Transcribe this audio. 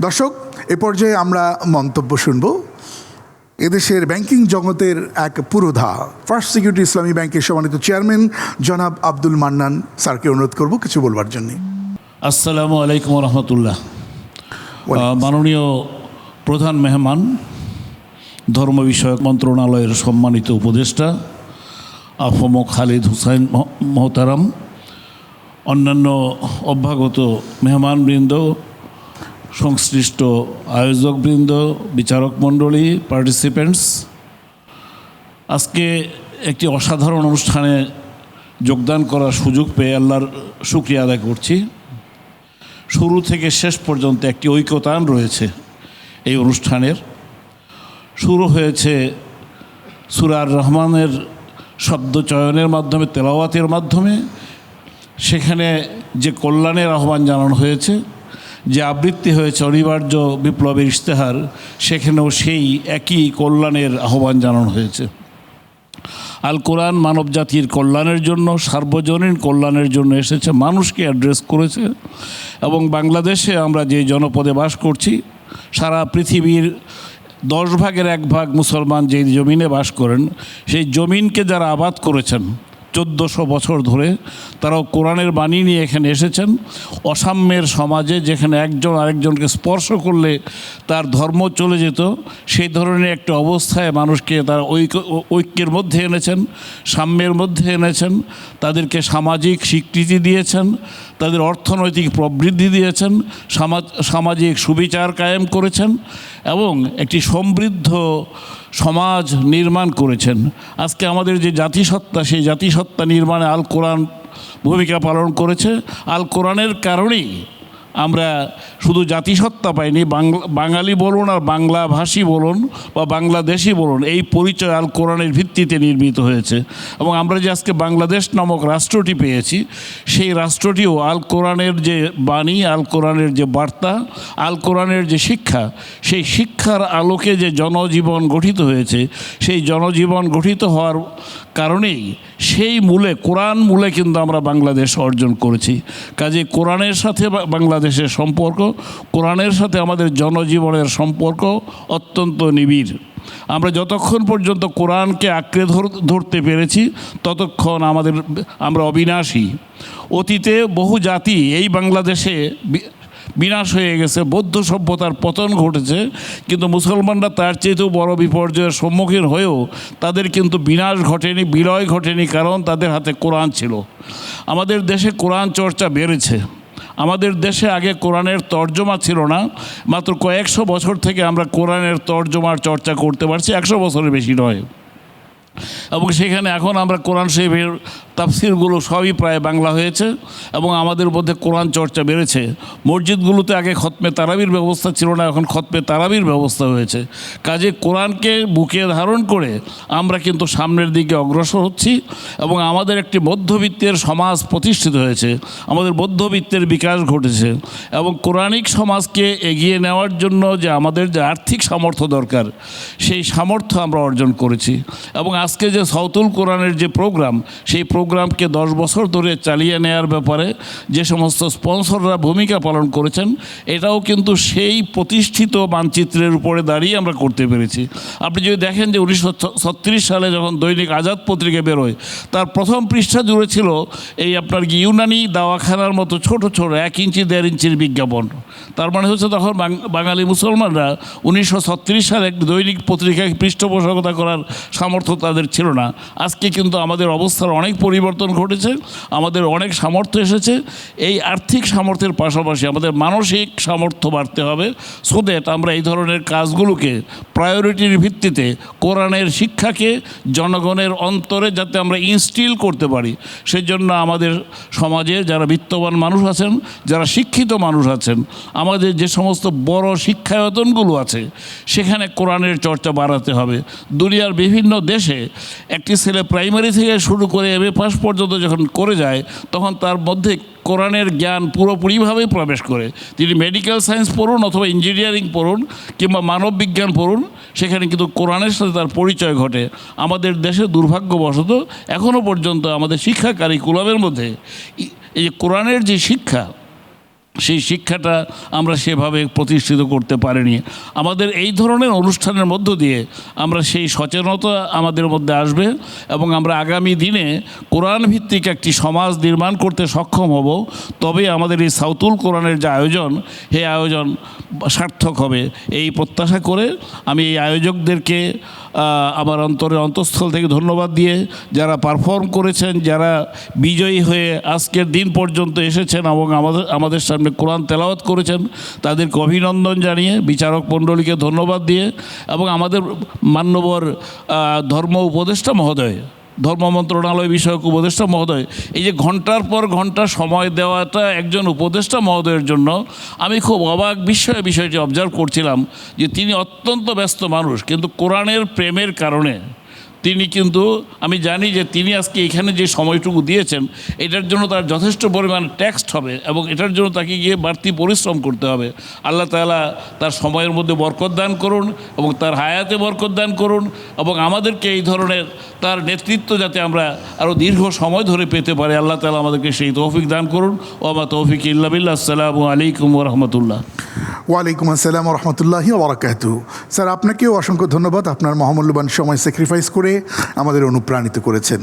দর্শক এ পর্যায়ে আমরা মন্তব্য শুনব। এদেশের ব্যাংকিং জগতের এক পুরোধা ফার্স্ট সিকিউরিটি ইসলামী ব্যাংকের সম্মানিত চেয়ারম্যান জনাব আব্দুল মান্নান স্যারকে অনুরোধ করব কিছু বলবার জন্য। আসসালামু আলাইকুম রহমতুল্লাহ। মাননীয় প্রধান মেহমান ধর্ম বিষয়ক মন্ত্রণালয়ের সম্মানিত উপদেষ্টা আফম খালিদ হুসাইন মহ- মহতারাম অন্যান্য অভ্যাগত মেহমানবৃন্দ সংশ্লিষ্ট আয়োজকবৃন্দ, বিচারক মণ্ডলী পার্টিসিপেন্টস আজকে একটি অসাধারণ অনুষ্ঠানে যোগদান করার সুযোগ পেয়ে আল্লাহর শুক্রিয়া আদায় করছি। শুরু থেকে শেষ পর্যন্ত একটি ঐক্যতান রয়েছে এই অনুষ্ঠানের। শুরু হয়েছে সুরার রহমানের শব্দ চয়নের মাধ্যমে, তেলাওয়াতের মাধ্যমে। সেখানে যে কল্যাণের আহ্বান জানানো হয়েছে যে আবৃত্তি হয়েছে অনিবার্য বিপ্লবের ইশতেহার, সেখানেও সেই একই কল্যাণের আহ্বান জানানো হয়েছে। আল কোরআন মানব জাতির কল্যাণের জন্য, সার্বজনীন কল্যাণের জন্য এসেছে, মানুষকে অ্যাড্রেস করেছে এবং বাংলাদেশে আমরা যে জনপদে বাস করছি, সারা পৃথিবীর দশ ভাগের এক ভাগ মুসলমান যেই জমিনে বাস করেন, সেই জমিনকে যারা আবাদ করেছেন চোদ্দোশো বছর ধরে তারাও কোরআনের বাণী নিয়ে এখানে এসেছেন। অসাম্যের সমাজে যেখানে একজন আরেকজনকে স্পর্শ করলে তার ধর্ম চলে যেত, সেই ধরনের একটা অবস্থায় মানুষকে তার ঐক্য, ঐক্যের মধ্যে এনেছেন, সাম্যের মধ্যে এনেছেন, তাদেরকে সামাজিক স্বীকৃতি দিয়েছেন, তাদের অর্থনৈতিক প্রবৃদ্ধি দিয়েছেন, সামাজ, সামাজিক সুবিচার কায়েম করেছেন এবং একটি সমৃদ্ধ সমাজ নির্মাণ করেছেন। আজকে আমাদের যে জাতিসত্তা, সেই জাতিসত্তা নির্মাণে আল কোরআন ভূমিকা পালন করেছে। আল কোরআনের কারণেই আমরা শুধু জাতিসত্তা পাইনি, বাংলা, বাঙালি বলুন আর বাংলা ভাষী বলুন বা বাংলাদেশি বলুন, এই পরিচয় আল কোরআনের ভিত্তিতে নির্মিত হয়েছে। এবং আমরা যে আজকে বাংলাদেশ নামক রাষ্ট্রটি পেয়েছি, সেই রাষ্ট্রটিও আল কোরআনের যে বাণী, আল কোরআনের যে বার্তা, আল কোরআনের যে শিক্ষা, সেই শিক্ষার আলোকে যে জনজীবন গঠিত হয়েছে, সেই জনজীবন গঠিত হওয়ার কারণেই সেই মূলে, কোরআন মূলে কিন্তু আমরা বাংলাদেশ অর্জন করেছি। কাজে কোরআনের সাথে বাংলাদেশের সম্পর্ক, কোরআনের সাথে আমাদের জনজীবনের সম্পর্ক অত্যন্ত নিবিড়। আমরা যতক্ষণ পর্যন্ত কোরআনকে আঁকড়ে ধর- ধরতে পেরেছি, ততক্ষণ আমাদের, আমরা অবিনাশী। অতীতে বহু জাতি এই বাংলাদেশে বিনাশ হয়ে গেছে, বৌদ্ধ সভ্যতার পতন ঘটেছে, কিন্তু মুসলমানরা তার চেয়েতেও বড় বিপর্যয়ের সম্মুখীন হয়েও তাদের কিন্তু বিনাশ ঘটেনি, বিলয় ঘটেনি, কারণ তাদের হাতে কোরআন ছিল। আমাদের দেশে কোরআন চর্চা বেড়েছে। আমাদের দেশে আগে কোরআনের তর্জমা ছিল না, মাত্র কয়েকশো বছর থেকে আমরা কোরআনের তর্জমার চর্চা করতে পারছি, একশো বছরের বেশি নয়। এবং সেখানে এখন আমরা কোরআন শরীফের তাফসিরগুলো সবই প্রায় বাংলা হয়েছে এবং আমাদের মধ্যে কোরআন চর্চা বেড়েছে। মসজিদগুলোতে আগে খতমে তারাবির ব্যবস্থা ছিল না, এখন খতমে তারাবির ব্যবস্থা হয়েছে। কাজে কোরআনকে বুকে ধারণ করে আমরা কিন্তু সামনের দিকে অগ্রসর হচ্ছি এবং আমাদের একটি মধ্যবিত্তের সমাজ প্রতিষ্ঠিত হয়েছে। আমাদের মধ্যবিত্তের বিকাশ ঘটেছে এবং কোরআনিক সমাজকে এগিয়ে নেওয়ার জন্য যে আমাদের যে আর্থিক সামর্থ্য দরকার, সেই সামর্থ্য আমরা অর্জন করেছি। এবং আজকে যে সাউতুল কোরআনের যে প্রোগ্রাম, সেই প্রোগ্রামকে দশ বছর ধরে চালিয়ে নেওয়ার ব্যাপারে যে সমস্ত স্পন্সররা ভূমিকা পালন করেছেন, এটাও কিন্তু সেই প্রতিষ্ঠিত মানচিত্রের উপরে দাঁড়িয়ে আমরা করতে পেরেছি। আপনি যদি দেখেন যে উনিশশো ছত্রিশ সালে যখন দৈনিক আজাদ পত্রিকা বেরোয়, তার প্রথম পৃষ্ঠা জুড়ে ছিল এই আপনার ইউনানি দাওয়াখানার মতো ছোট ছোট এক ইঞ্চি, দেড় ইঞ্চির বিজ্ঞাপন। তার মানে হচ্ছে তখন বাঙালি মুসলমানরা উনিশশো ছত্রিশ সালে একটি দৈনিক পত্রিকায় পৃষ্ঠপোষকতা করার সামর্থ্য তাদের ছিল না। আজকে কিন্তু আমাদের অবস্থার অনেক পরিবর্তন ঘটেছে, আমাদের অনেক সামর্থ্য এসেছে, এই আর্থিক সামর্থ্যের পাশাপাশি আমাদের মানসিক সামর্থ্য বাড়তে হবে সো দ্যাট আমরা এই ধরনের কাজগুলোকে প্রায়োরিটির ভিত্তিতে কোরআনের শিক্ষাকে জনগণের অন্তরে যাতে আমরা ইনস্টিল করতে পারি, সেজন্য আমাদের সমাজে যারা বিত্তবান মানুষ আছেন, যারা শিক্ষিত মানুষ আছেন, আমাদের যে সমস্ত বড় শিক্ষায়তনগুলো আছে, সেখানে কোরআনের চর্চা বাড়াতে হবে। দুনিয়ার বিভিন্ন দেশে একটি ছেলে প্রাইমারি থেকে শুরু করে এম পাস পর্যন্ত যখন করে যায়, তখন তার মধ্যে কোরআনের জ্ঞান পুরোপুরিভাবে প্রবেশ করে। তিনি মেডিকেল সায়েন্স পড়ুন অথবা ইঞ্জিনিয়ারিং পড়ুন কিংবা মানব বিজ্ঞান পড়ুন, সেখানে কিন্তু কোরআনের সাথে তার পরিচয় ঘটে। আমাদের দেশে দুর্ভাগ্যবশত এখনও পর্যন্ত আমাদের শিক্ষা কারিকুলামের মধ্যে, এই যে কোরআনের যে শিক্ষা সেই শিক্ষাটা আমরা সেভাবে প্রতিষ্ঠিত করতে পারিনি। আমাদের এই ধরনের অনুষ্ঠানের মধ্য দিয়ে আমরা সেই সচেতনতা আমাদের মধ্যে আসবে এবং আমরা আগামী দিনে কোরআন ভিত্তিক একটি সমাজ নির্মাণ করতে সক্ষম হব। তবে আমাদের এই সাউতুল কোরআনের যে আয়োজন, সেই আয়োজন সার্থক হবে। এই প্রত্যাশা করে আমি এই আয়োজকদেরকে আমার অন্তরের অন্তঃস্থল থেকে ধন্যবাদ দিয়ে যারা পারফর্ম করেছেন, যারা বিজয়ী হয়ে আজকের দিন পর্যন্ত এসেছেন এবং আমাদের আমাদের সামনে কোরআন তেলাওয়াত করেছেন, তাদেরকে অভিনন্দন জানিয়ে বিচারক মণ্ডলীকে ধন্যবাদ দিয়ে এবং আমাদের মান্যবর ধর্ম উপদেষ্টা মহোদয়, ধর্ম মন্ত্রণালয় বিষয়ক উপদেষ্টা মহোদয়, এই যে ঘণ্টার পর ঘণ্টা সময় দেওয়াটা একজন উপদেষ্টা মহোদয়ের জন্য আমি খুব অবাক বিস্ময় বিষয়টি অবজার্ভ করছিলাম যে তিনি অত্যন্ত ব্যস্ত মানুষ, কিন্তু কোরআনের প্রেমের কারণে তিনি কিন্তু, আমি জানি যে তিনি আজকে এখানে যে সময়টুকু দিয়েছেন, এটার জন্য তার যথেষ্ট পরিমাণ ট্যাক্সড হবে এবং এটার জন্য তাকে গিয়ে বাড়তি পরিশ্রম করতে হবে। আল্লাহ তাআলা তার সময়ের মধ্যে বরকত দান করুন এবং তার হায়াতে বরকত দান করুন এবং আমাদেরকে এই ধরনের তার নেতৃত্ব যাতে আমরা আরও দীর্ঘ সময় ধরে পেতে পারি, আল্লাহ তাআলা আমাদেরকে সেই তৌফিক দান করুন। ও আমার তৌফিক ইল্লাবিল্লা আসসালামু আলাইকুম রহমতুল্লাহ। ওয়ালাইকুম আসসালাম রহমতুল্লাহি ওবরাকাত স্যার, আপনাকেও অসংখ্য ধন্যবাদ। আপনার মহামূল্যবান সময় স্যাক্রিফাইস করে আমাদের অনুপ্রাণিত করেছেন।